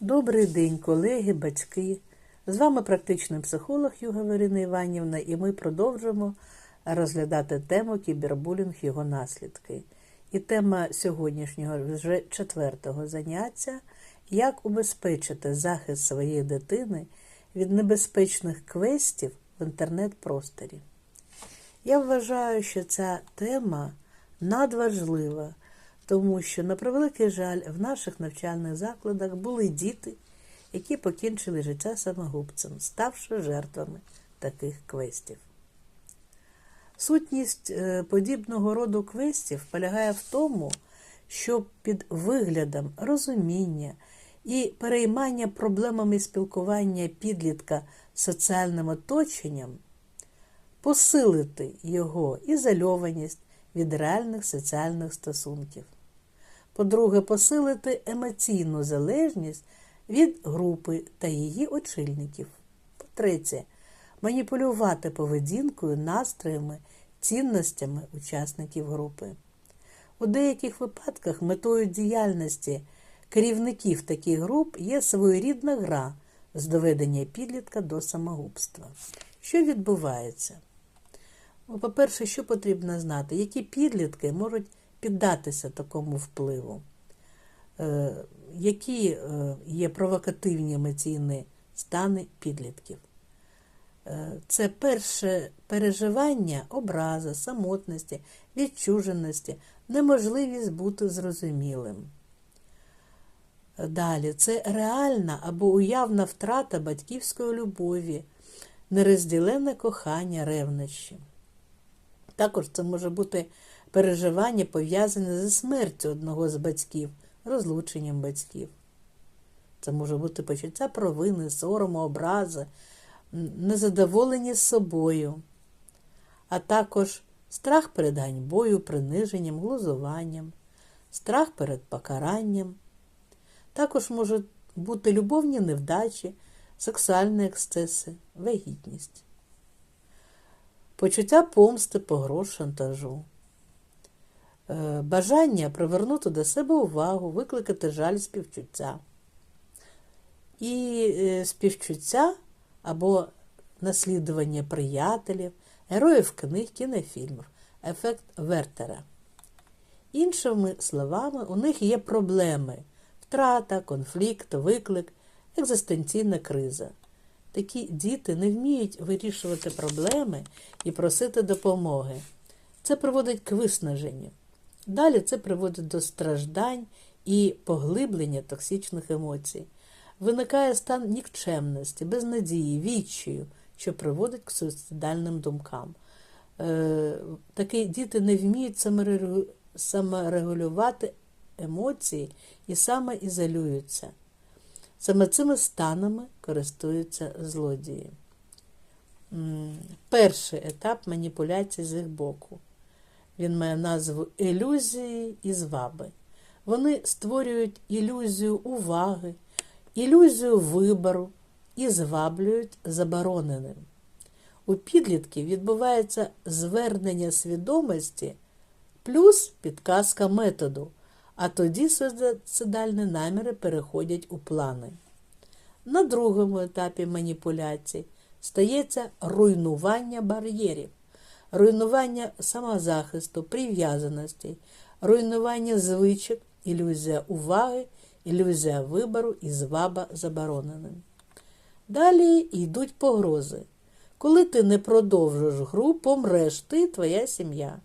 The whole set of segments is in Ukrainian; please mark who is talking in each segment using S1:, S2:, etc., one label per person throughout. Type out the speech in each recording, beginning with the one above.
S1: Добрий день, колеги, батьки. З вами практичний психолог Юга Верина Іванівна, і ми продовжимо розглядати тему кібербулінг його наслідки. І тема сьогоднішнього вже четвертого заняття як убезпечити захист своєї дитини від небезпечних квестів в інтернет-просторі. Я вважаю, що ця тема надважлива, тому що, на превеликий жаль, в наших навчальних закладах були діти, які покінчили життя самогубцем, ставши жертвами таких квестів. Сутність е, подібного роду квестів полягає в тому, що під виглядом розуміння і переймання проблемами спілкування підлітка соціальним оточенням посилити його ізольованість від реальних соціальних стосунків. По-друге, посилити емоційну залежність від групи та її очільників. По-третє, маніпулювати поведінкою, настроями, цінностями учасників групи. У деяких випадках метою діяльності керівників таких груп є своєрідна гра з доведення підлітка до самогубства. Що відбувається? Ну, По-перше, що потрібно знати, які підлітки можуть піддатися такому впливу, Е, які е, є провокативні емоційні стани підлітків. Е, Це перше переживання образи, самотності, відчуженості, неможливість бути зрозумілим. Далі це реальна або уявна втрата батьківської любові, нерозділене кохання, ревнощі. Також це може бути переживання, пов'язане зі смертю одного з батьків, розлученням батьків. Це може бути почуття провини, сорому, образи, незадоволені з собою, а також страх перед ганьбою, приниженням, глузуванням, страх перед покаранням. Також можуть бути любовні невдачі, сексуальні ексцеси, вагітність почуття помсти, погроз, шантажу, бажання привернути до себе увагу, викликати жаль співчуття. І е, співчуття або наслідування приятелів, героїв книг, кінофільмів, ефект Вертера. Іншими словами, у них є проблеми втрата, конфлікт, виклик, екзистенційна криза. Такі діти не вміють вирішувати проблеми і просити допомоги. Це приводить к виснаженню. Далі це приводить до страждань і поглиблення токсичних емоцій. Виникає стан нікчемності, безнадії, відчаю, що приводить к суїцидальним думкам. Е, такі діти не вміють саморегулювати емоції і самоізолюються. Саме цими станами користуються злодії. Перший етап маніпуляції з їх боку. Він має назву ілюзії і зваби. Вони створюють ілюзію уваги, ілюзію вибору і зваблюють забороненим. У підлітків відбувається звернення свідомості плюс підказка методу, а тоді суїцидальні наміри переходять у плани. На другому етапі маніпуляцій стається руйнування бар'єрів, руйнування самозахисту, прив'язаності, руйнування звичок, ілюзія уваги, ілюзія вибору і зваба забороненим. Далі йдуть погрози. Коли ти не продовжиш гру, помреш ти твоя сім'я.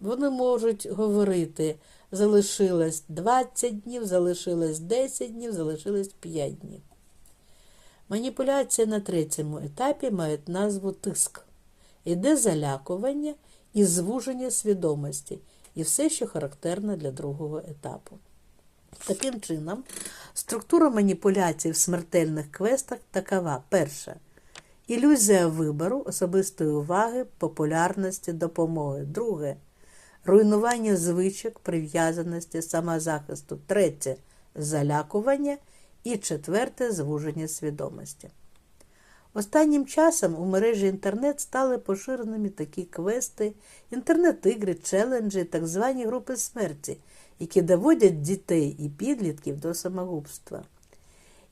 S1: Вони можуть говорити, залишилось 20 днів, залишилось 10 днів, залишилось 5 днів. Маніпуляція на третьому етапі мають назву тиск. Іде залякування і звуження свідомості, і все, що характерно для другого етапу. Таким чином, структура маніпуляцій в смертельних квестах такова: перша ілюзія вибору, особистої уваги, популярності, допомоги. Друге руйнування звичок, прив'язаності, самозахисту. Третє залякування. І четверте звуження свідомості. Останнім часом у мережі інтернет стали поширеними такі квести, інтернет-ігри, челенджі, так звані групи смерті, які доводять дітей і підлітків до самогубства.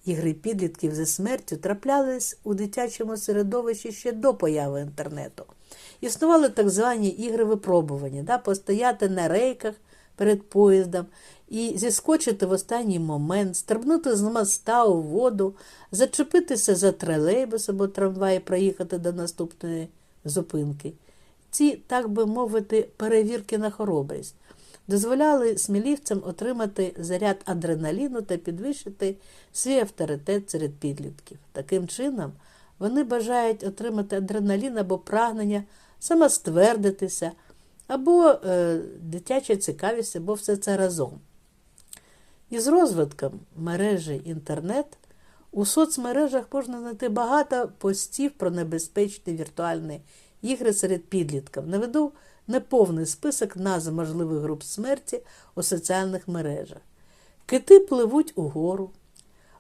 S1: ігри підлітків зі смертю траплялись у дитячому середовищі ще до появи інтернету. Існували так звані ігри випробування, да, постояти на рейках перед поїздом і зіскочити в останній момент, стрибнути з моста у воду, зачепитися за тролейбус або трамвай і проїхати до наступної зупинки. Ці, так би мовити, перевірки на хоробрість дозволяли смілівцям отримати заряд адреналіну та підвищити свій авторитет серед підлітків. Таким чином, вони бажають отримати адреналін або прагнення самоствердитися, або е, дитяча цікавість, або все це разом. Із розвитком мережі інтернет у соцмережах можна знайти багато постів про небезпечні віртуальні ігри серед підлітків. Наведу неповний список назв можливих груп смерті у соціальних мережах. Кити пливуть угору.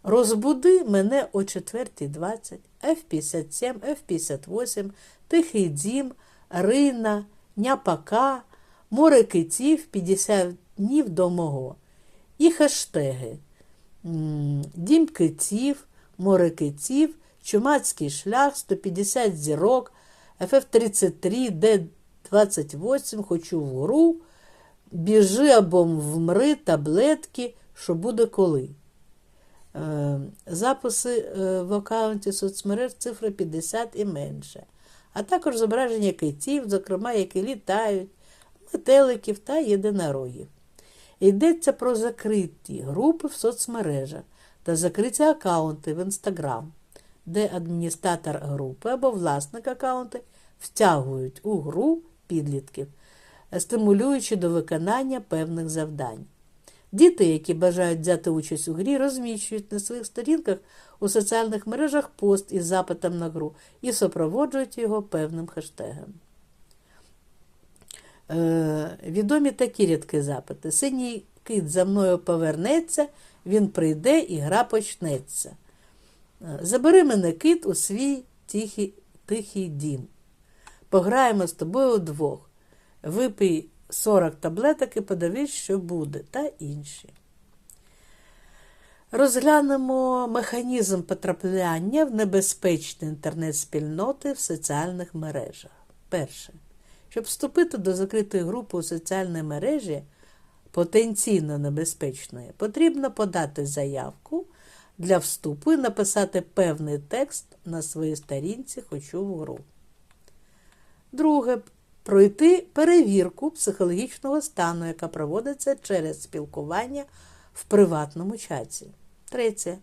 S1: Розбуди мене о 4.20, F57, F58, Тихий дім, Рина, Няпака, Море китів 50 днів до мого. І хештеги. Дім китів, море китів, Чумацький шлях, 150 зірок, FF33, Д28, хочу вгору, біжи або вмри, таблетки, що буде коли. Е, записи е, в аккаунті соцмереж цифри 50 і менше, а також зображення китів, зокрема, які літають, метеликів та єдинорогів. Йдеться про закриті групи в соцмережах та закриті аккаунти в Інстаграм, де адміністратор групи або власник аккаунти втягують у гру підлітків, стимулюючи до виконання певних завдань. Діти, які бажають взяти участь у грі, розміщують на своїх сторінках у соціальних мережах пост із запитом на гру і супроводжують його певним хештегом. Е, відомі такі рядки запити. Синій кит за мною повернеться, він прийде і гра почнеться. Е, забери мене кит у свій тихий, тихий дім. Пограємо з тобою удвох. Випий 40 таблеток і подивись, що буде, та інші. Розглянемо механізм потрапляння в небезпечні інтернет-спільноти в соціальних мережах. Перше. Щоб вступити до закритої групи у соціальній мережі потенційно небезпечної, потрібно подати заявку для вступу і написати певний текст на своїй сторінці Хочу в гру. Друге. Пройти перевірку психологічного стану, яка проводиться через спілкування в приватному чаті. Третє.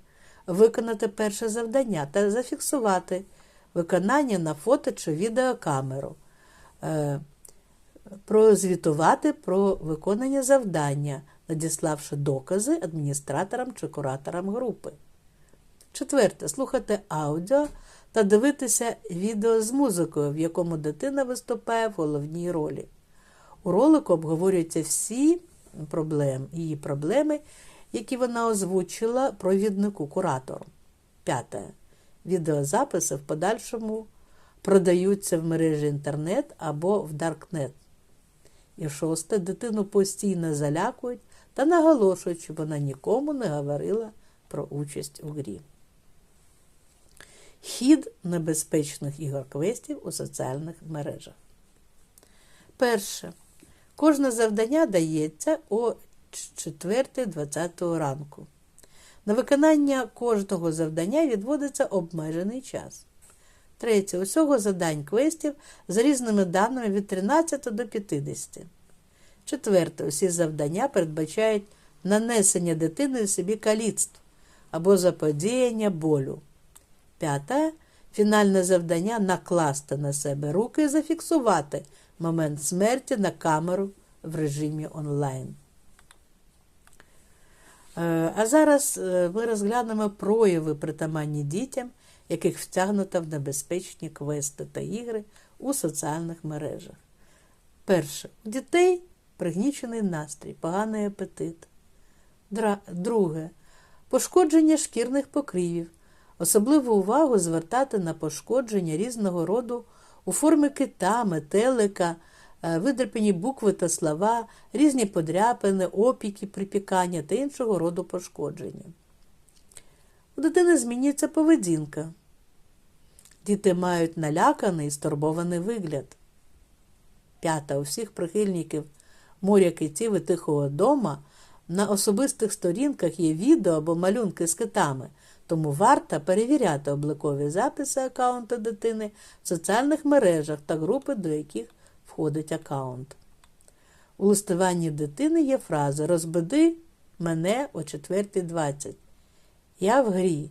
S1: Виконати перше завдання та зафіксувати виконання на фото чи відеокамеру. Е, прозвітувати про виконання завдання, надіславши докази адміністраторам чи кураторам групи. Четверте. Слухати аудіо та дивитися відео з музикою, в якому дитина виступає в головній ролі. У ролику обговорюються всі проблеми, її проблеми, які вона озвучила провіднику куратору. П'яте. Відеозаписи в подальшому продаються в мережі інтернет або в Даркнет. І шосте, дитину постійно залякують та наголошують, щоб вона нікому не говорила про участь у грі. Хід небезпечних ігор квестів у соціальних мережах. Перше. Кожне завдання дається о 4.20 ранку. На виконання кожного завдання відводиться обмежений час. Третє. Усього завдань квестів за різними даними від 13 до 50. Четверте. Усі завдання передбачають нанесення дитиною собі каліцтв або заподіяння болю. П'яте. Фінальне завдання накласти на себе руки і зафіксувати момент смерті на камеру в режимі онлайн. Е, а зараз е, ми розглянемо прояви притаманні дітям, яких втягнуто в небезпечні квести та ігри у соціальних мережах. Перше. У дітей пригнічений настрій, поганий апетит. Друге. Пошкодження шкірних покривів. Особливу увагу звертати на пошкодження різного роду у формі кита, метелика, е, видерпані букви та слова, різні подряпини, опіки, припікання та іншого роду пошкодження. у дитини змінюється поведінка. Діти мають наляканий і стурбований вигляд. П'ята у всіх прихильників моря китів і тихого дома на особистих сторінках є відео або малюнки з китами, тому варто перевіряти обликові записи аккаунту дитини в соціальних мережах та групи, до яких входить аккаунт. У листуванні дитини є фраза Розбуди мене о 4.20. Я в грі,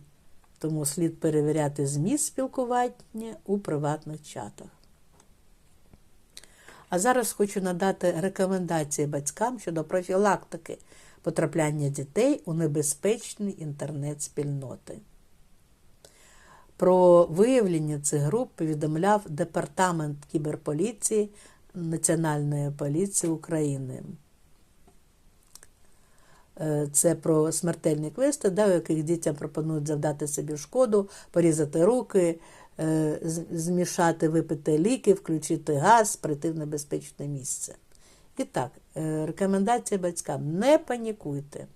S1: тому слід перевіряти зміст спілкування у приватних чатах. А зараз хочу надати рекомендації батькам щодо профілактики потрапляння дітей у небезпечні інтернет-спільноти. Про виявлення цих груп повідомляв Департамент кіберполіції Національної поліції України. Е, Це про смертельні квести, да, у яких дітям пропонують завдати собі шкоду, порізати руки, е, змішати випити ліки, включити газ, прийти в небезпечне місце. І так, е, рекомендація батькам: не панікуйте.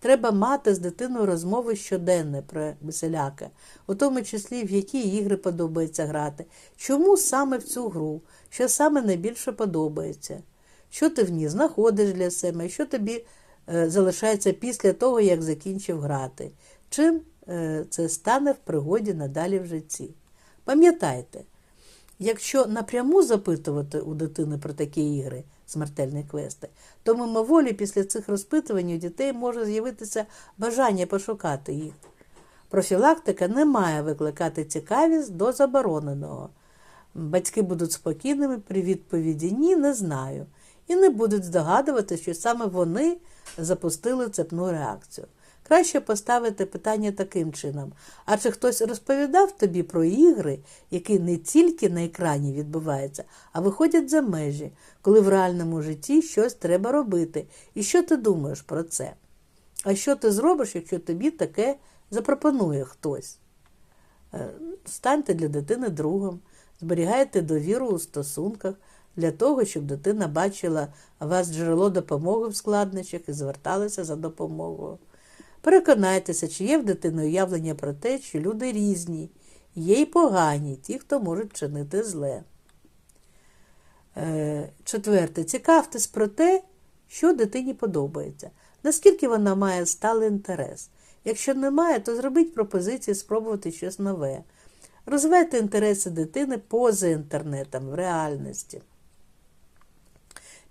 S1: Треба мати з дитиною розмови щоденне про веселяка, у тому числі в які ігри подобається грати, чому саме в цю гру, що саме найбільше подобається, що ти в ній знаходиш для себе, що тобі е, залишається після того, як закінчив грати, чим е, це стане в пригоді надалі в житті. Пам'ятайте, Якщо напряму запитувати у дитини про такі ігри, смертельні квести, то мимоволі після цих розпитувань у дітей може з'явитися бажання пошукати їх. Профілактика не має викликати цікавість до забороненого. Батьки будуть спокійними при відповіді Ні, не знаю. І не будуть здогадувати, що саме вони запустили цепну реакцію. Краще поставити питання таким чином: а чи хтось розповідав тобі про ігри, які не тільки на екрані відбуваються, а виходять за межі, коли в реальному житті щось треба робити? І що ти думаєш про це? А що ти зробиш, якщо тобі таке запропонує хтось? Е, Станьте для дитини другом, зберігайте довіру у стосунках для того, щоб дитина бачила вас джерело допомоги в складнощах і зверталася за допомогою. Переконайтеся, чи є в дитини уявлення про те, що люди різні, є й погані, ті, хто можуть чинити зле. Е, Четверте. Цікавтесь про те, що дитині подобається, наскільки вона має сталий інтерес. Якщо немає, то зробіть пропозиції спробувати щось нове. Розвивайте інтереси дитини поза інтернетом, в реальності.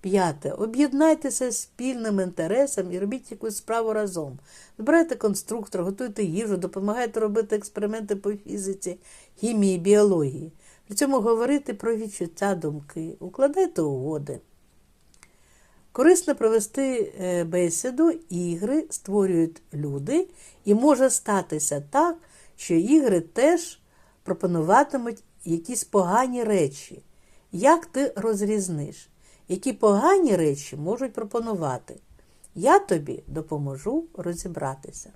S1: П'яте. Об'єднайтеся спільним інтересом і робіть якусь справу разом. Збирайте конструктор, готуйте їжу, допомагайте робити експерименти по фізиці, хімії, біології. При цьому говорити про відчуття думки, укладайте угоди. Корисно провести е, бесіду, ігри створюють люди, і може статися так, що ігри теж пропонуватимуть якісь погані речі. Як ти розрізниш? Які погані речі можуть пропонувати. Я тобі допоможу розібратися.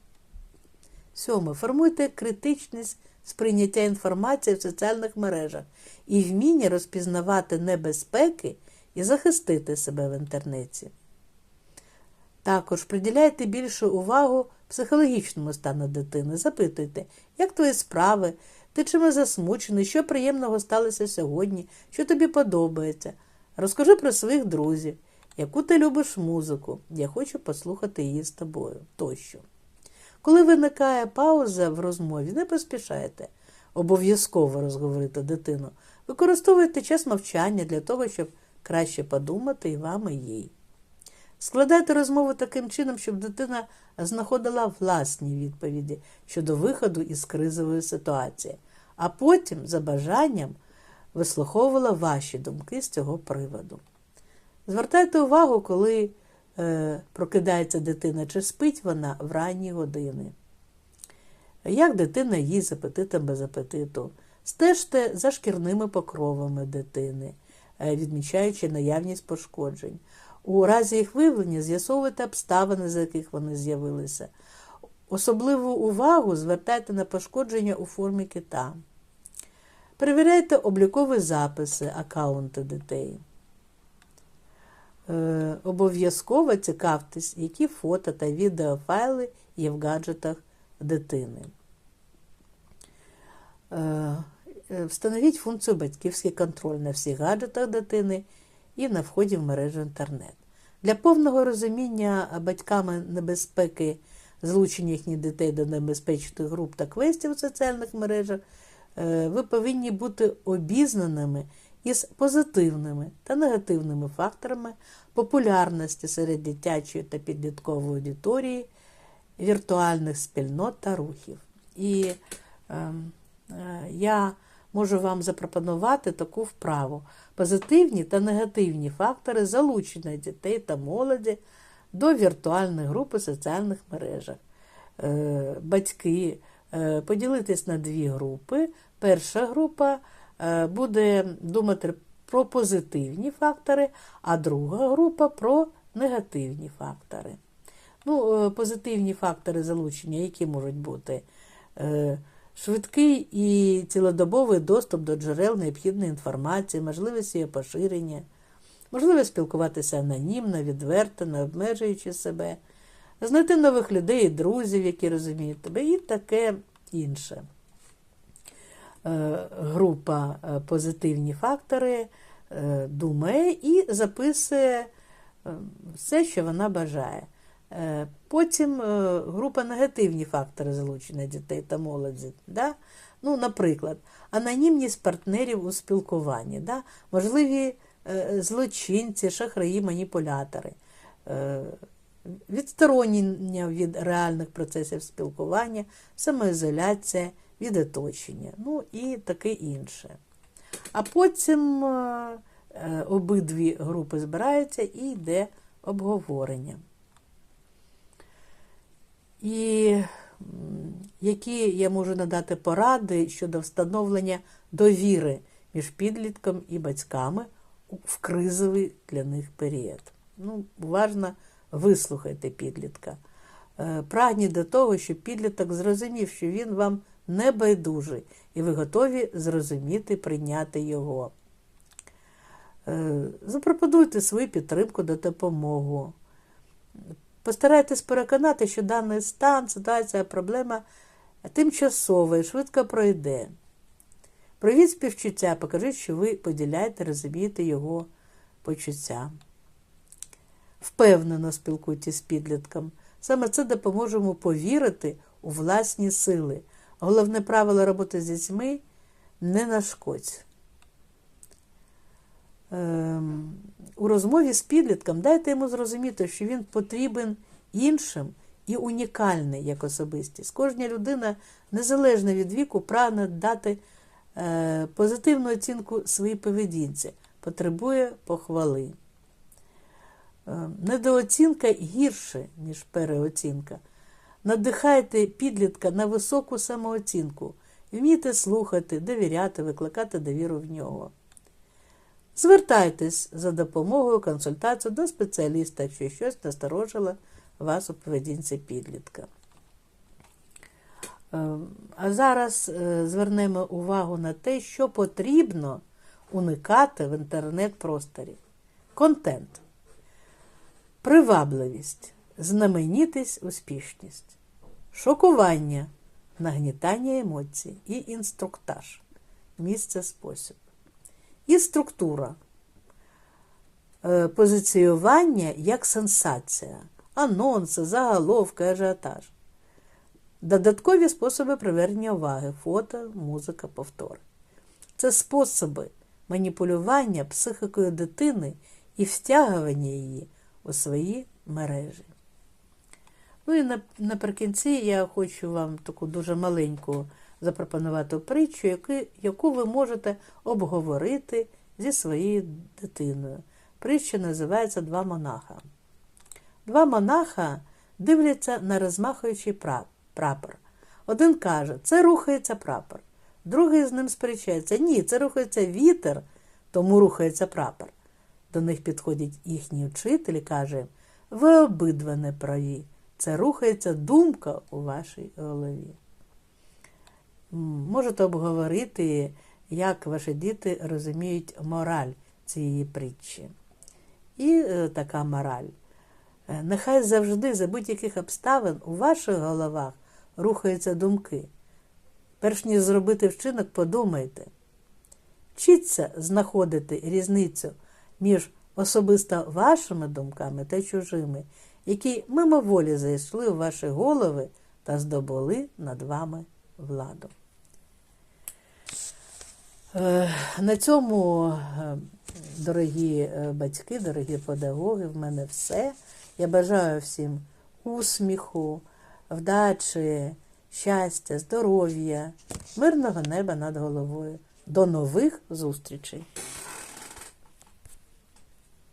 S1: Сьоме. Формуйте критичність сприйняття інформації в соціальних мережах і вміння розпізнавати небезпеки і захистити себе в інтернеті. Також приділяйте більше увагу психологічному стану дитини. Запитуйте, як твої справи, ти чимось засмучений, що приємного сталося сьогодні, що тобі подобається. Розкажи про своїх друзів, яку ти любиш музику, я хочу послухати її з тобою тощо. Коли виникає пауза в розмові, не поспішайте обов'язково розговорити дитину. Використовуйте час мовчання для того, щоб краще подумати і вам, і їй. Складайте розмову таким чином, щоб дитина знаходила власні відповіді щодо виходу із кризової ситуації, а потім, за бажанням, вислуховувала ваші думки з цього приводу. Звертайте увагу, коли е, прокидається дитина, чи спить вона в ранні години. Як дитина їсть з апетитом без апетиту. Стежте за шкірними покровами дитини, е, відмічаючи наявність пошкоджень. У разі їх виявлення з'ясовуйте обставини, за яких вони з'явилися. Особливу увагу звертайте на пошкодження у формі кита. Перевіряйте облікові записи аккаунти дітей. Е, обов'язково цікавтесь, які фото та відеофайли є в гаджетах дитини. Е, е, Встановіть функцію батьківський контроль на всіх гаджетах дитини і на вході в мережу інтернет. Для повного розуміння батьками небезпеки злучення їхніх дітей до небезпечних груп та квестів у соціальних мережах, ви повинні бути обізнаними із позитивними та негативними факторами популярності серед дитячої та підліткової аудиторії, віртуальних спільнот та рухів. І е, е, я можу вам запропонувати таку вправу: позитивні та негативні фактори залучення дітей та молоді до віртуальних груп у соціальних мережах. Е, батьки е, поділитись на дві групи. Перша група е, буде думати про позитивні фактори, а друга група про негативні фактори. Ну, е, Позитивні фактори залучення, які можуть бути е, швидкий і цілодобовий доступ до джерел необхідної інформації, можливість її поширення, можливість спілкуватися анонімно, відверто, не обмежуючи себе, знайти нових людей і друзів, які розуміють тебе, і таке інше. Е, Група е, позитивні фактори е, думає і записує все, що вона бажає. Потім група негативні фактори залучення дітей та молоді. Да? Ну, Наприклад, анонімність партнерів у спілкуванні, да? можливі злочинці, шахраї, маніпулятори, відсторонення від реальних процесів спілкування, самоізоляція від оточення, ну і таке інше. А потім е, е, обидві групи збираються і йде обговорення. І які я можу надати поради щодо встановлення довіри між підлітком і батьками в кризовий для них період. Ну, уважно вислухайте підлітка. Е, Прагніть до того, щоб підліток зрозумів, що він вам не байдужий, і ви готові зрозуміти, прийняти його. Е, Запропонуйте свою підтримку до допомогу. Постарайтесь переконати, що даний стан, ситуація, проблема тимчасова і швидко пройде. Проявіть співчуття, покажіть, що ви поділяєте, розумієте його почуття. Впевнено спілкуйтесь з підлітком. Саме це допоможе йому повірити у власні сили. Головне правило роботи з дітьми не нашкодь. Ем, у розмові з підлітком дайте йому зрозуміти, що він потрібен іншим і унікальний як особистість. Кожна людина, незалежно від віку, прагне дати е, позитивну оцінку своїй поведінці, потребує похвали. Е, недооцінка гірше, ніж переоцінка. Надихайте підлітка на високу самооцінку, вмійте слухати, довіряти, викликати довіру в нього. Звертайтесь за допомогою консультацію до спеціаліста, якщо щось насторожило вас у поведінці підлітка. Е, А зараз е, звернемо увагу на те, що потрібно уникати в інтернет-просторі. Контент, привабливість, знаменітість, успішність, шокування, нагнітання емоцій і інструктаж, місце спосіб. І структура. Е, Позиціювання як сенсація, анонси, заголовки, ажіотаж. Додаткові способи привернення уваги, фото, музика, повтори. Це способи маніпулювання психікою дитини і втягування її у свої мережі. Ну і наприкінці я хочу вам таку дуже маленьку запропонувати притчу, яку, ви можете обговорити зі своєю дитиною. Притча називається Два монаха. Два монаха дивляться на розмахуючий прапор. Один каже, це рухається прапор. Другий з ним сперечається, ні, це рухається вітер, тому рухається прапор. До них підходить їхній вчитель і каже, ви обидва не праві. Це рухається думка у вашій голові. Можете обговорити, як ваші діти розуміють мораль цієї притчі. І е, така мораль. Е, Нехай завжди за будь-яких обставин у ваших головах рухаються думки. Перш ніж зробити вчинок, подумайте. Вчіться знаходити різницю між особисто вашими думками та чужими, які мимоволі зайшли у ваші голови та здобули над вами владу. Е, На цьому, е, дорогі е, батьки, дорогі педагоги, в мене все. Я бажаю всім усміху, вдачі, щастя, здоров'я, мирного неба над головою. До нових зустрічей!